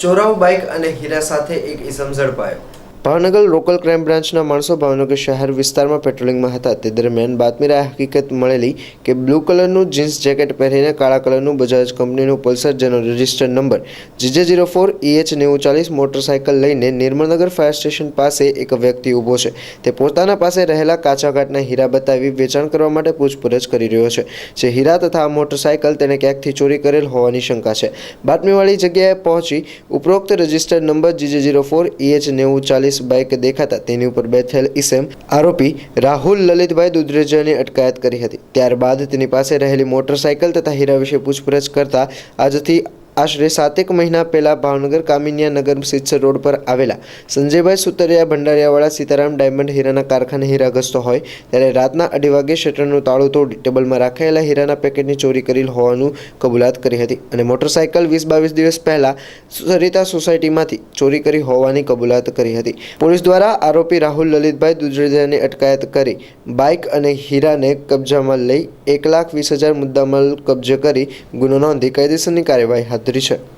ચોરાઉ bike અને હીરા સાથે એક ઇસમ ઝડપાયો. ભાવનગર લોકલ ક્રાઇમ બ્રાન્ચના માણસો ભાવનગર શહેર વિસ્તારમાં પેટ્રોલિંગમાં હતા. તે દરમિયાન બાતમીરા હકીકત મળેલી કે બ્લુ કલરનું જીન્સ જેકેટ પહેરીને કાળા કલરનું બજાજ કંપનીનું પલ્સર જેનો registered number GJ zero four EH નેવું ચાલીસ મોટરસાયકલ લઈને નિર્મળનગર ફાયર સ્ટેશન પાસે એક વ્યક્તિ ઊભો છે. તે પોતાના પાસે રહેલા કાચાઘાટના હીરા બતાવી વેચાણ કરવા માટે પૂછપરછ કરી રહ્યો છે. જે હીરા તથા આ મોટરસાયકલ તેને ક્યાંકથી ચોરી કરેલ હોવાની શંકા છે. બાતમીવાળી જગ્યાએ પહોંચી ઉપરોક્ત registered number GJ zero four EH નેવું ચાલીસ બાઇક દેખાતા તેની ઉપર બેઠેલ ઇસમ આરોપી રાહુલ લલિતભાઈ દુધરેજાની અટકાયત કરી હતી. ત્યારબાદ તેની પાસે રહેલી મોટરસાયકલ તથા હીરા વિશે પૂછપરછ કરતા આજથી આશરે સાતેક મહિના પહેલા ભાવનગર કામિનિયા નગર સિત્સર રોડ પર આવેલા સંજયભાઈ સુતરિયા ભંડારિયાવાળા સીતારામ ડાયમંડ હીરાના કારખાને હીરા ઘસતો હોય ત્યારે રાતના અઢી વાગે શટરનું તાળું તોડી ટેબલમાં રાખાયેલા હીરાના પેકેટની ચોરી કરેલ હોવાનું કબૂલાત કરી હતી અને મોટરસાયકલ વીસ બાવીસ દિવસ પહેલા સરિતા સોસાયટીમાંથી ચોરી કરી હોવાની કબૂલાત કરી હતી. પોલીસ દ્વારા આરોપી રાહુલ લલિતભાઈ દુજરેજાની અટકાયત કરી બાઇક અને હીરાને કબજામાં લઈ એક લાખ વીસ હજાર મુદ્દામાલ કબજે કરી ગુનો નોંધી કાયદેસરની કાર્યવાહી હાથ ધરી છે.